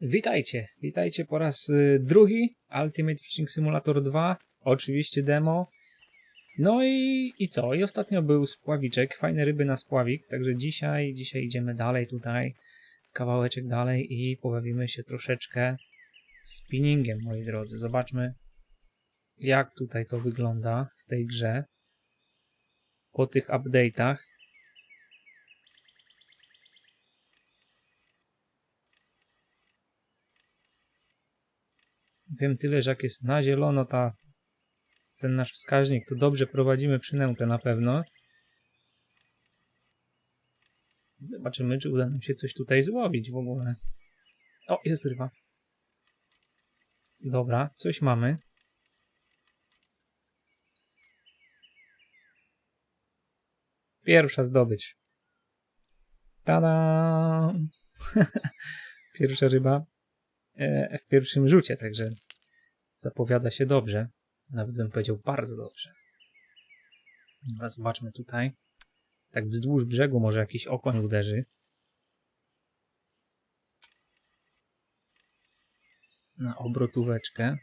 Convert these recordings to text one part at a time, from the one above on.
Witajcie, witajcie po raz y, drugi. Ultimate Fishing Simulator 2, oczywiście demo. No i, i co? I ostatnio był spławiczek, fajne ryby na spławik, także dzisiaj, dzisiaj idziemy dalej tutaj, kawałeczek dalej i pobawimy się troszeczkę spinningiem, moi drodzy. Zobaczmy, jak tutaj to wygląda w tej grze po tych update'ach. Wiem tyle, że jak jest na zielono ta, ten nasz wskaźnik, to dobrze prowadzimy przynętę na pewno. Zobaczymy, czy uda nam się coś tutaj złowić w ogóle. O, jest ryba. Dobra, coś mamy. Pierwsza zdobycz. Tada! Pierwsza ryba w pierwszym rzucie, także zapowiada się dobrze. Nawet bym powiedział bardzo dobrze. Zobaczmy tutaj. Tak wzdłuż brzegu może jakiś okoń uderzy. Na obrotóweczkę.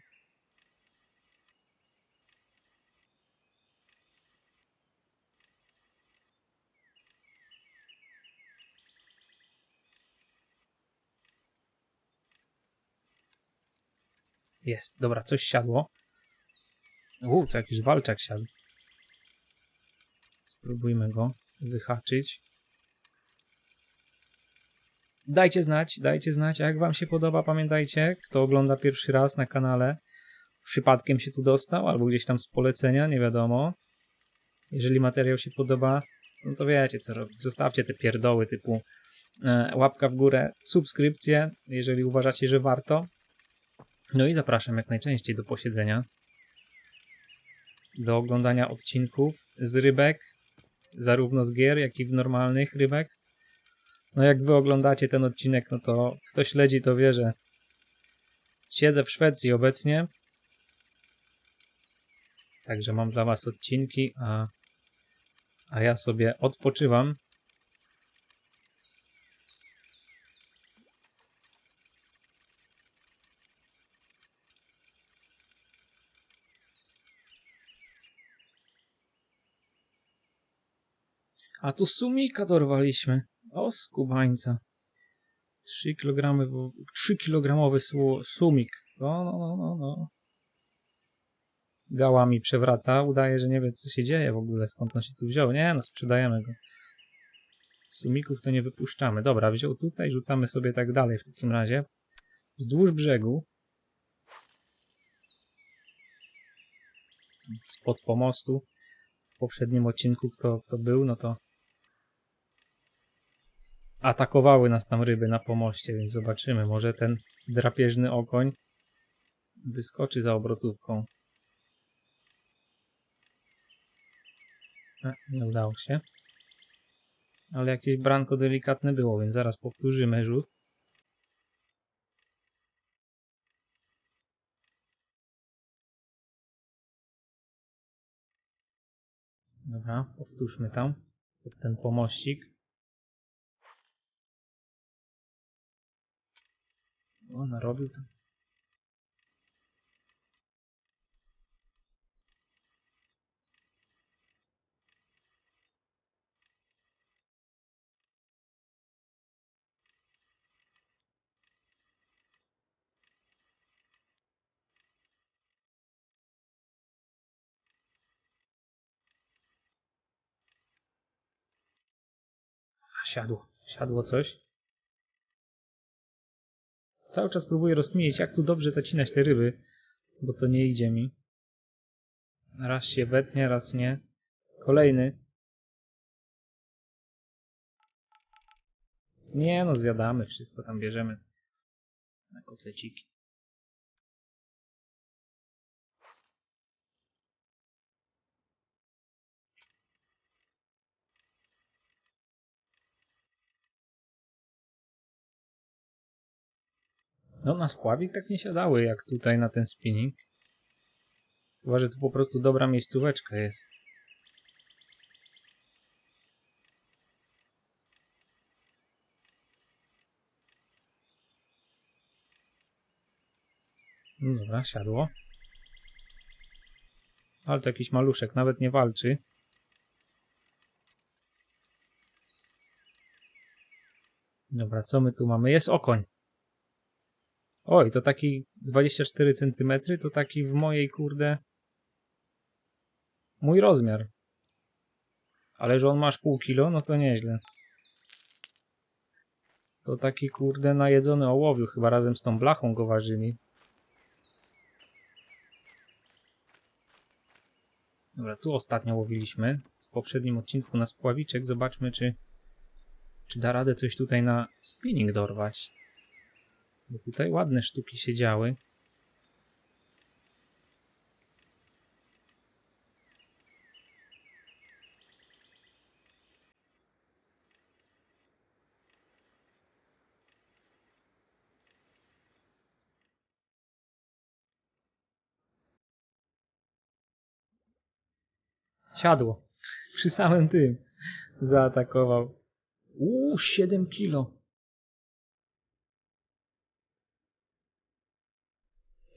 Jest, dobra, coś siadło. Uuu, to jakiś walczak siadł. Spróbujmy go wyhaczyć. Dajcie znać, dajcie znać, jak wam się podoba, pamiętajcie, kto ogląda pierwszy raz na kanale, przypadkiem się tu dostał, albo gdzieś tam z polecenia, nie wiadomo. Jeżeli materiał się podoba, no to wiecie co robić. Zostawcie te pierdoły typu e, łapka w górę, subskrypcję, jeżeli uważacie, że warto. No i zapraszam jak najczęściej do posiedzenia, do oglądania odcinków z rybek, zarówno z gier, jak i w normalnych rybek. No jak wy oglądacie ten odcinek, no to kto śledzi, to wie, że siedzę w Szwecji obecnie. Także mam dla was odcinki, a, a ja sobie odpoczywam. A tu sumika dorwaliśmy. O, skubańca. 3 kg, 3 kilogramowy su- sumik. No, no, no, no, no. Gałami przewraca, udaje, że nie wie co się dzieje w ogóle, skąd on się tu wziął. Nie, no sprzedajemy go. Sumików to nie wypuszczamy. Dobra, wziął tutaj, rzucamy sobie tak dalej w takim razie. Wzdłuż brzegu. Spod pomostu. W poprzednim odcinku kto, kto był, no to atakowały nas tam ryby na pomoście, więc zobaczymy. Może ten drapieżny okoń wyskoczy za obrotówką. E, nie udało się. Ale jakieś branko delikatne było, więc zaraz powtórzymy rzut. Dobra, powtórzmy tam, ten pomościk. O, narobił tam. Siadło, siadło coś. Cały czas próbuję rozkminić, jak tu dobrze zacinać te ryby, bo to nie idzie mi. Raz się wetnie, raz nie. Kolejny. Nie no, zjadamy, wszystko tam bierzemy na kotleciki. No na spławik tak nie siadały jak tutaj na ten spinning. Chyba, że tu po prostu dobra miejscóweczka jest. No dobra, siadło. Ale to jakiś maluszek, nawet nie walczy. Dobra, co my tu mamy? Jest okoń. Oj, to taki 24 cm, to taki w mojej kurde... Mój rozmiar. Ale że on masz pół kilo, no to nieźle. To taki kurde najedzony ołowiu, chyba razem z tą blachą go ważyli. Dobra, tu ostatnio łowiliśmy. W poprzednim odcinku na spławiczek. Zobaczmy, czy, czy da radę coś tutaj na spinning dorwać. Bo tutaj ładne sztuki się działy. Siadło. Przy samym tym zaatakował. Uuu, 7 kilo.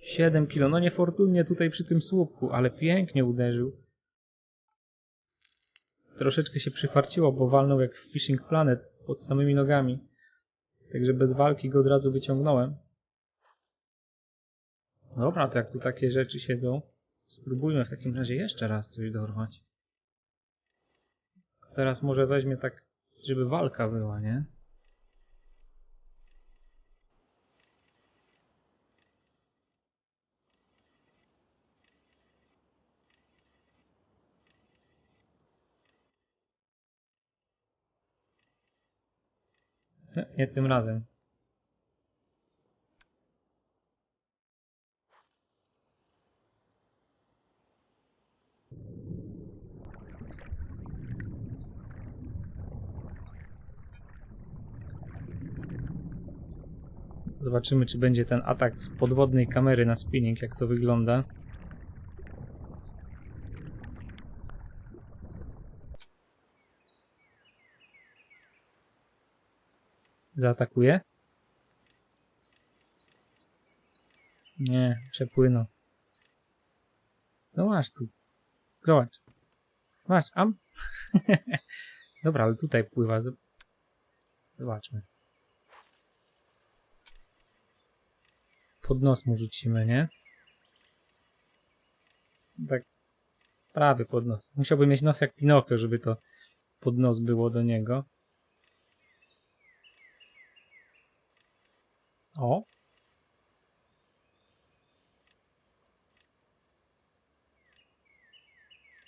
7 kilo. No niefortunnie tutaj przy tym słupku, ale pięknie uderzył. Troszeczkę się przyfarciło, bo walnął jak w Fishing Planet pod samymi nogami. Także bez walki go od razu wyciągnąłem. Dobra, to jak tu takie rzeczy siedzą, spróbujmy w takim razie jeszcze raz coś dorwać. Teraz może weźmie tak, żeby walka była, nie? Nie tym razem. Zobaczymy, czy będzie ten atak z podwodnej kamery na spinning, jak to wygląda. Zaatakuje? Nie, przepłynął. No masz tu. Zobacz. Masz, am? Dobra, ale tutaj pływa. Zob- Zobaczmy. Pod nos mu rzucimy, nie? Tak. Prawy pod nos. Musiałby mieć nos jak Pinokio, żeby to pod nos było do niego. O.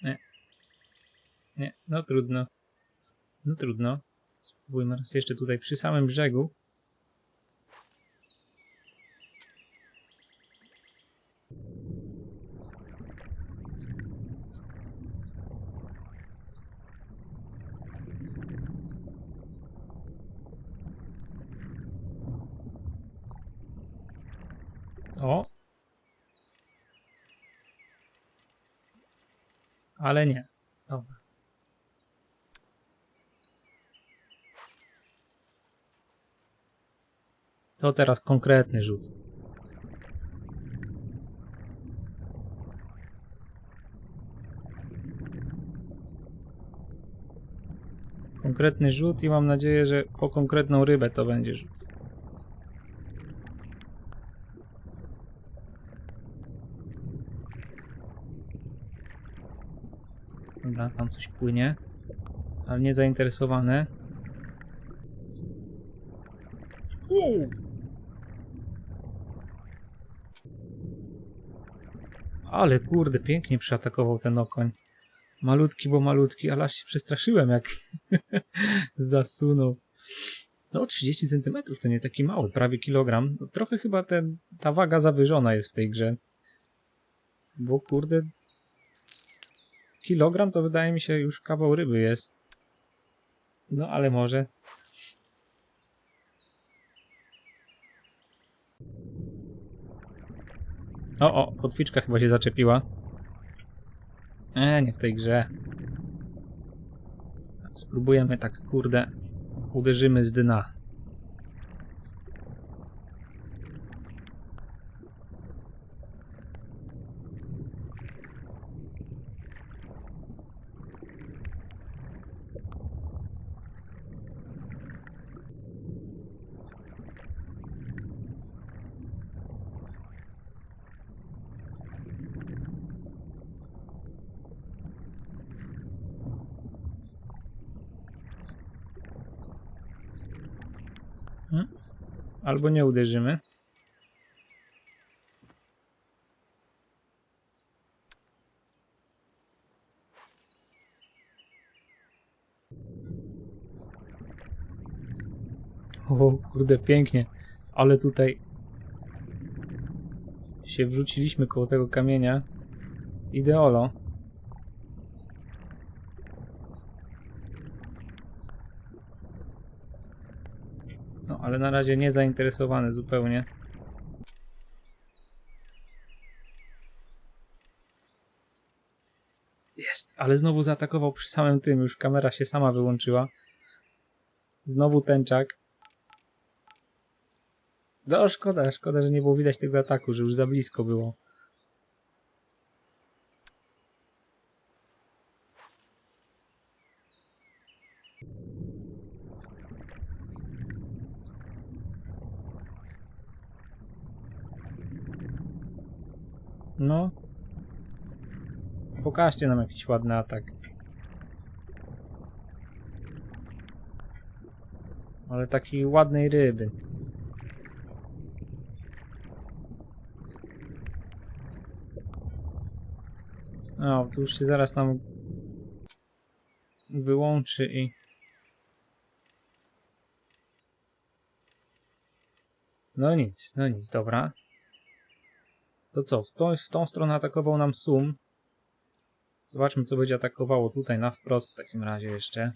Nie. Nie, no trudno. No trudno. Spróbujmy raz jeszcze tutaj przy samym brzegu. O. Ale nie. Dobra. To teraz konkretny rzut. Konkretny rzut i mam nadzieję, że po konkretną rybę to będzie rzut. Dobra, tam coś płynie. Ale nie zainteresowane. Uuu. Ale kurde, pięknie przyatakował ten okoń. Malutki, bo malutki, ale aż się przestraszyłem, jak zasunął. No, 30 cm to nie taki mały, prawie kilogram. No, trochę chyba ten, ta waga zawyżona jest w tej grze. Bo kurde, kilogram to wydaje mi się już kawał ryby jest. No ale może. O, o, kotwiczka chyba się zaczepiła. E, nie w tej grze. Spróbujemy tak, kurde, uderzymy z dna. Albo nie uderzymy. O kurde, pięknie. Ale tutaj się wrzuciliśmy koło tego kamienia. Ideolo. Ale na razie nie zainteresowany zupełnie. Jest, ale znowu zaatakował przy samym tym, już kamera się sama wyłączyła. Znowu tęczak. No szkoda, szkoda, że nie było widać tego ataku, że już za blisko było. No. Pokażcie nam jakiś ładny atak. Ale takiej ładnej ryby. No, tu już się zaraz nam wyłączy i... No nic, no nic, dobra. To co, w tą, w tą stronę atakował nam Sum. Zobaczmy, co będzie atakowało tutaj na wprost w takim razie jeszcze.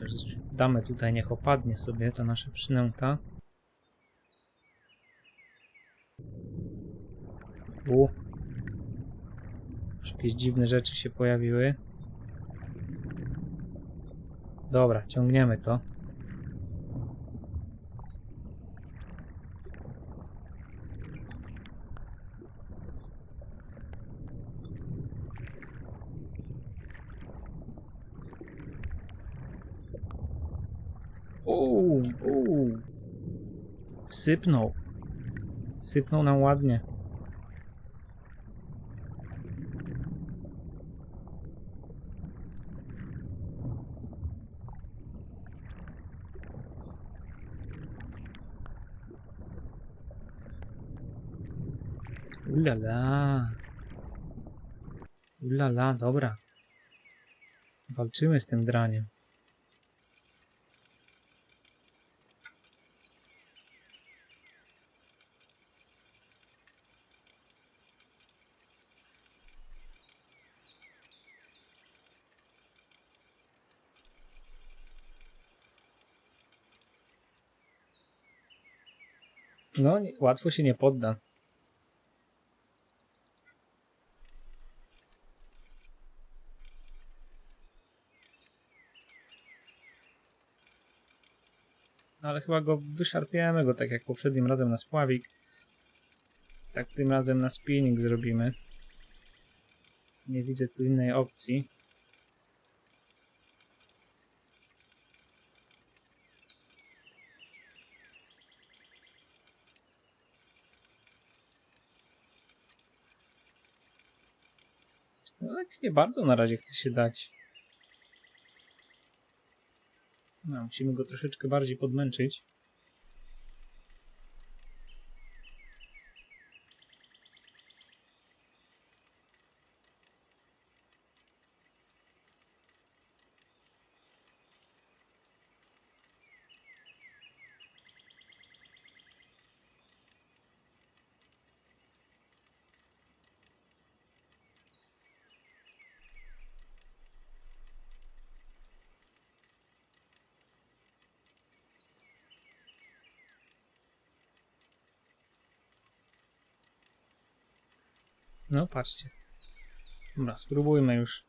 Chociaż Damy tutaj, niech opadnie sobie ta nasza przynęta. U. Już jakieś dziwne rzeczy się pojawiły. Dobra, ciągniemy to. Uuu, uuu. Sypnął. Sypnął nam ładnie. Ulala. Ulala, dobra. Walczymy z tym draniem. No, łatwo się nie podda. Chyba go wyszarpiemy go tak jak poprzednim razem na spławik. Tak tym razem na spinning zrobimy. Nie widzę tu innej opcji. No tak nie bardzo na razie chce się dać. No, musimy go troszeczkę bardziej podmęczyć. No, patrzcie. Dobra, spróbujmy już.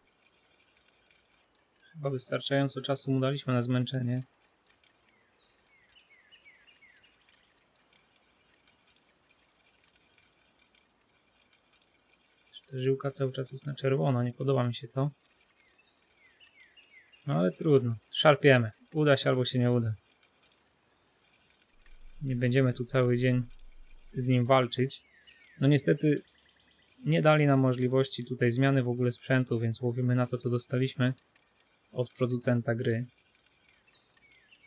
Chyba wystarczająco czasu mu daliśmy na zmęczenie. Ta żyłka cały czas jest na czerwono, nie podoba mi się to. No ale trudno, szarpiemy. Uda się albo się nie uda. Nie będziemy tu cały dzień z nim walczyć. No niestety nie dali nam możliwości tutaj zmiany w ogóle sprzętu, więc łowimy na to, co dostaliśmy od producenta gry.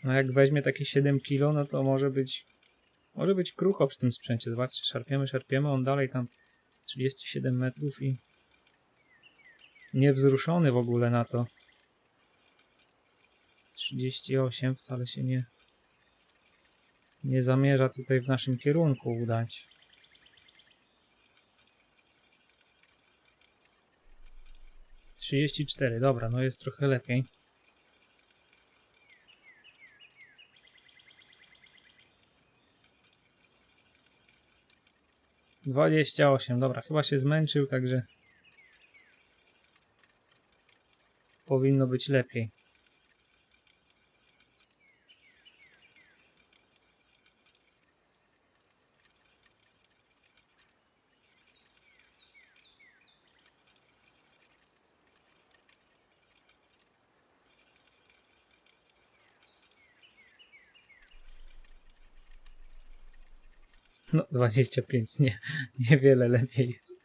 No jak weźmie takie 7 kg, no to może być może być krucho przy tym sprzęcie. Zobaczcie, szarpiemy, szarpiemy, on dalej tam 37 metrów i niewzruszony w ogóle na to. 38 wcale się nie nie zamierza tutaj w naszym kierunku udać. Trzydzieści cztery, dobra, no jest trochę lepiej. Dwadzieścia osiem, dobra, chyba się zmęczył, także powinno być lepiej. No, 25, nie, niewiele lepiej jest.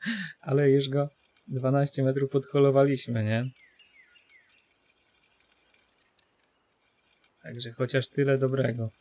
Ale już go 12 metrów podholowaliśmy, nie? Także chociaż tyle dobrego.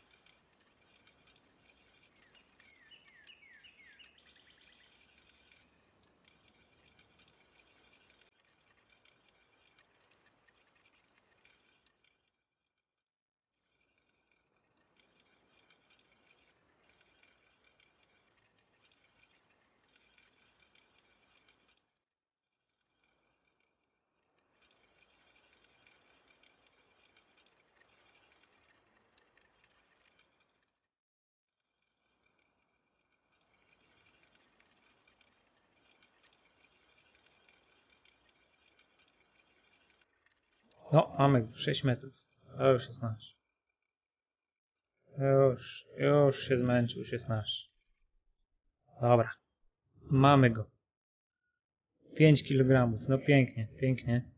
No, mamy 6 metrów. A już jest nasz. Już, już się zmęczył, już jest nasz. Dobra. Mamy go. 5 kg. No pięknie, pięknie.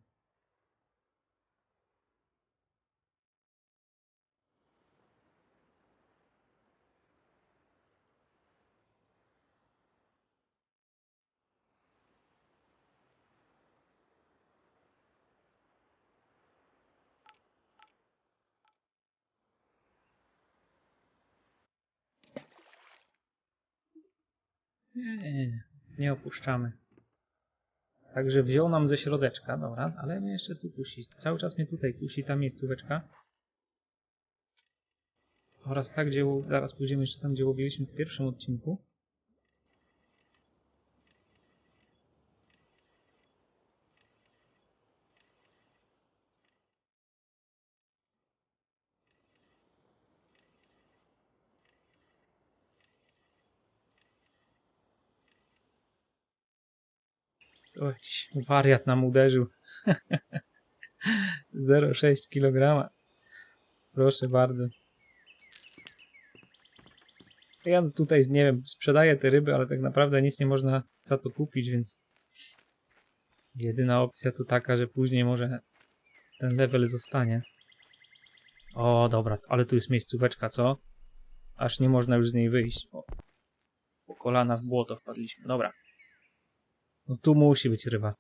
Nie, nie, nie. Nie opuszczamy. Także wziął nam ze środeczka, dobra, ale mnie jeszcze tu kusi. Cały czas mnie tutaj kusi ta miejscóweczka. Oraz tak, gdzie zaraz pójdziemy jeszcze tam, gdzie łowiliśmy w pierwszym odcinku. Jakiś wariat nam uderzył. 0,6 kg. Proszę bardzo. Ja tutaj, nie wiem, sprzedaję te ryby, ale tak naprawdę nic nie można za to kupić, więc jedyna opcja to taka, że później może ten level zostanie. O, dobra, ale tu jest miejscóweczka, co? Aż nie można już z niej wyjść. O, po kolana w błoto wpadliśmy. Dobra. No tu musi być ryba.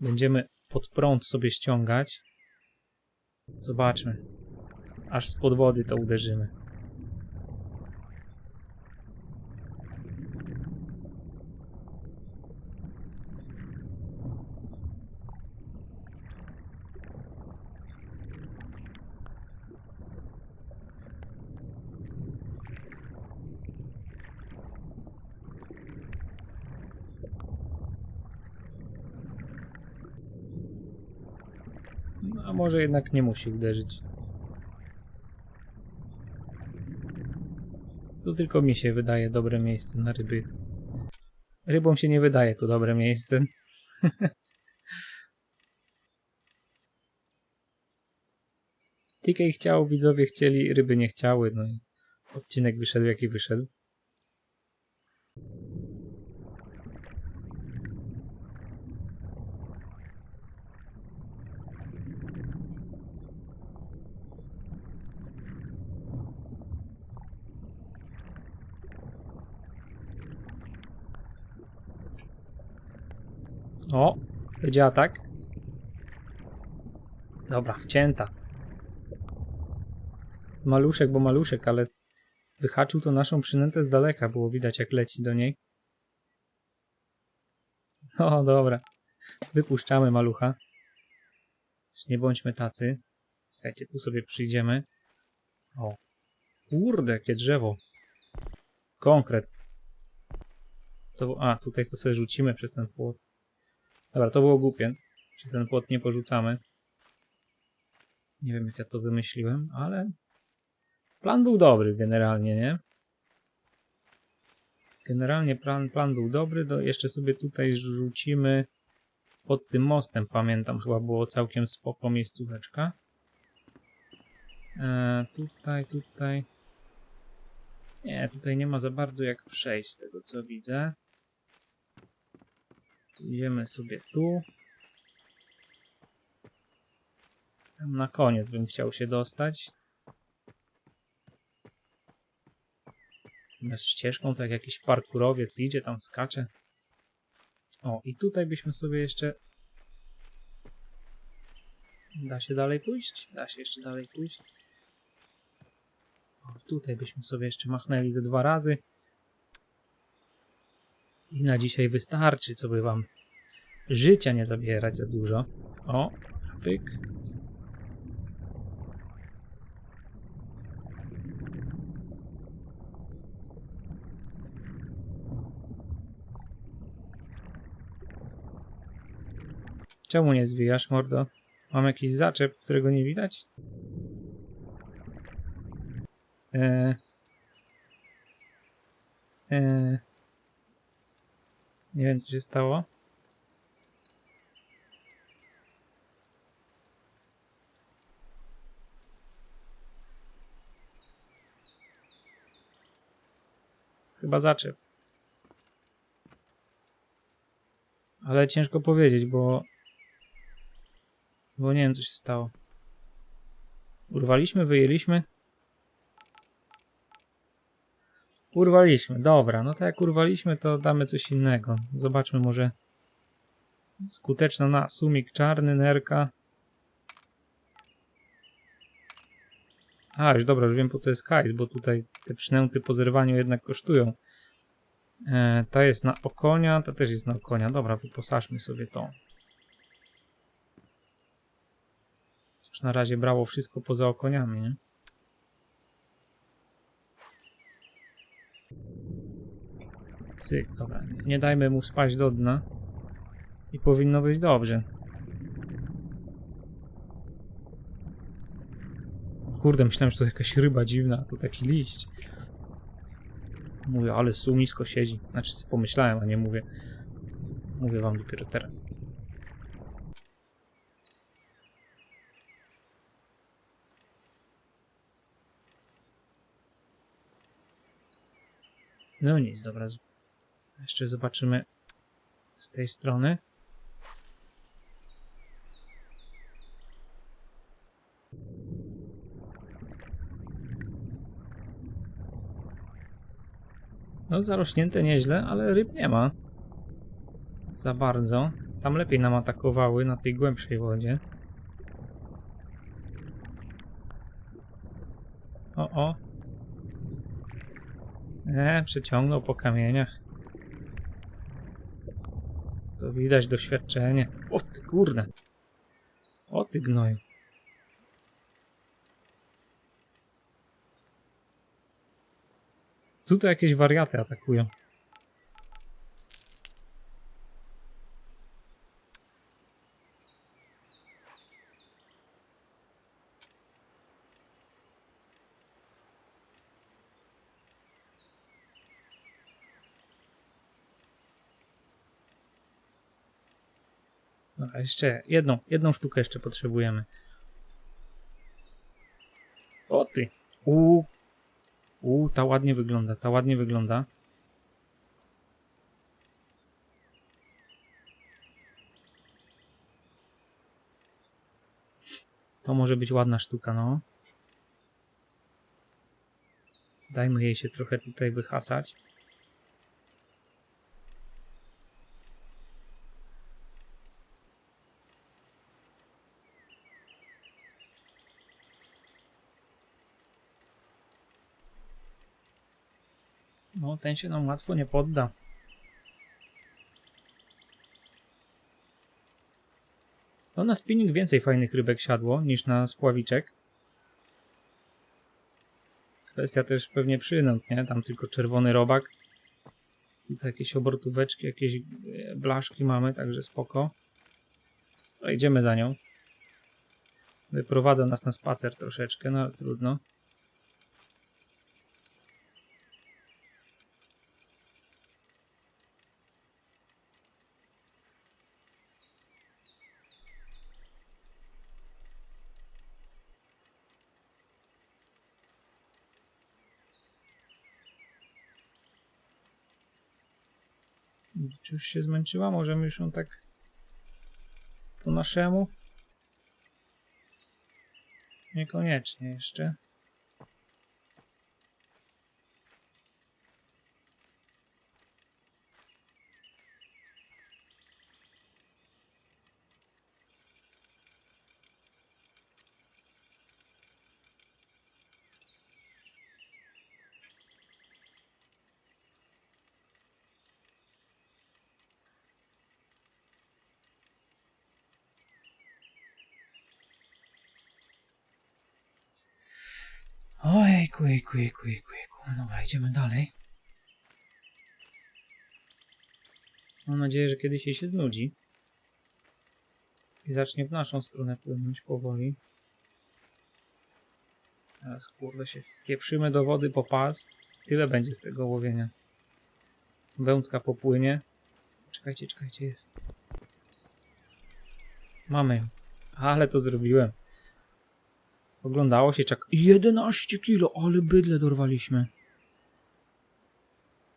Będziemy pod prąd sobie ściągać. Zobaczmy. Aż spod wody to uderzymy. Może jednak nie musi uderzyć. Tu tylko mi się wydaje dobre miejsce na ryby. Rybom się nie wydaje to dobre miejsce. TK chciał, widzowie chcieli, ryby nie chciały, no i odcinek wyszedł jaki wyszedł. O, będzie atak. Dobra, wcięta. Maluszek, bo maluszek, ale wyhaczył to naszą przynętę z daleka. Było widać, jak leci do niej. No, dobra. Wypuszczamy malucha. Nie bądźmy tacy. Czekajcie, tu sobie przyjdziemy. O. Kurde, jakie drzewo. Konkret. To, a, tutaj to sobie rzucimy przez ten płot. Dobra, to było głupie. Przez ten płot nie porzucamy. Nie wiem, jak ja to wymyśliłem, ale plan był dobry generalnie, nie? Generalnie plan, plan był dobry. Do, jeszcze sobie tutaj rzucimy pod tym mostem, pamiętam, chyba było całkiem spoko miejscóweczka. E, tutaj, tutaj. Nie, tutaj nie ma za bardzo jak przejść z tego co widzę. Idziemy sobie tu. Tam na koniec bym chciał się dostać. Natomiast ścieżką tak jakiś parkurowiec idzie, tam skacze. O, i tutaj byśmy sobie jeszcze... Da się dalej pójść? Da się jeszcze dalej pójść. O, tutaj byśmy sobie jeszcze machnęli ze dwa razy. I na dzisiaj wystarczy, co by wam życia nie zabierać za dużo. O, pyk. Czemu nie zwijasz, mordo? Mam jakiś zaczep, którego nie widać? Eee. Eee. Nie wiem, co się stało. Chyba zaczep. Ale ciężko powiedzieć, bo bo nie wiem, co się stało. Urwaliśmy, wyjęliśmy. Urwaliśmy, dobra. No to jak urwaliśmy, to damy coś innego. Zobaczmy może. Skuteczna na sumik czarny, nerka. A, już dobra, już wiem po co jest hajs, bo tutaj te przynęty po zerwaniu jednak kosztują. E, ta jest na okonia, ta też jest na okonia. Dobra, wyposażmy sobie tą. Już na razie brało wszystko poza okoniami, nie? Cyk, dobra. Nie dajmy mu spaść do dna. I powinno być dobrze. Kurde, myślałem, że to jakaś ryba dziwna, to taki liść. Mówię, ale sumisko siedzi. Znaczy, co pomyślałem, a nie mówię. Mówię wam dopiero teraz. No nic, dobra. Jeszcze zobaczymy z tej strony. No zarośnięte nieźle, ale ryb nie ma. Za bardzo. Tam lepiej nam atakowały na tej głębszej wodzie. O, o, nie, przeciągnął po kamieniach. Widać doświadczenie. O ty kurde. O ty gnoju. Tutaj jakieś wariaty atakują. Jeszcze jedną, jedną sztukę jeszcze potrzebujemy. O ty. U, u, ta ładnie wygląda, ta ładnie wygląda. To może być ładna sztuka, no. Dajmy jej się trochę tutaj wyhasać. Ten się nam łatwo nie podda. No, na spinning więcej fajnych rybek siadło niż na spławiczek. Kwestia też pewnie przynęt, nie? Tam tylko czerwony robak. Tutaj jakieś obrotóweczki, jakieś e, blaszki mamy, także spoko. Idziemy za nią. Wyprowadza nas na spacer troszeczkę, no ale trudno. Czy już się zmęczyła? Możemy już ją tak po naszemu? Niekoniecznie jeszcze. Ojejku, jejku, jejku, jejku, jejku. Dobra, idziemy dalej. Mam nadzieję, że kiedyś jej się znudzi. I zacznie w naszą stronę płynąć powoli. Teraz kurde się wpieprzymy do wody po pas. Tyle będzie z tego łowienia. Wędka popłynie. Czekajcie, czekajcie, jest. Mamy ją. Ale to zrobiłem. Oglądało się czak... 11 kilo, ale bydle dorwaliśmy.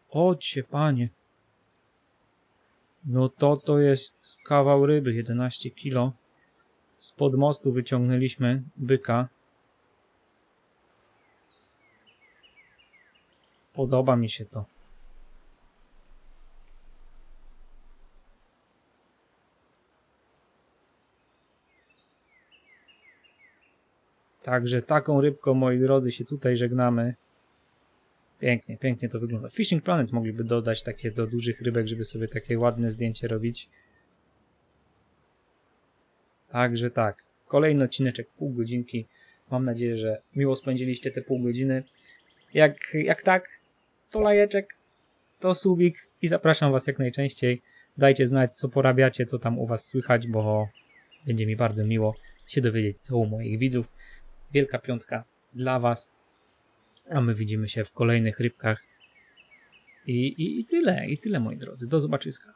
Ocie, panie. No to to jest kawał ryby, 11 kilo. Spod mostu wyciągnęliśmy byka. Podoba mi się to. Także taką rybką, moi drodzy, się tutaj żegnamy. Pięknie, pięknie to wygląda. Fishing Planet mogliby dodać takie do dużych rybek, żeby sobie takie ładne zdjęcie robić. Także tak. Kolejny odcineczek, pół godzinki. Mam nadzieję, że miło spędziliście te pół godziny. Jak, jak tak, to lajeczek, to subik i zapraszam Was jak najczęściej. Dajcie znać, co porabiacie, co tam u Was słychać, bo będzie mi bardzo miło się dowiedzieć, co u moich widzów. Wielka piątka dla Was. A my widzimy się w kolejnych rybkach. I, i, I tyle, i tyle moi drodzy. Do zobaczyska.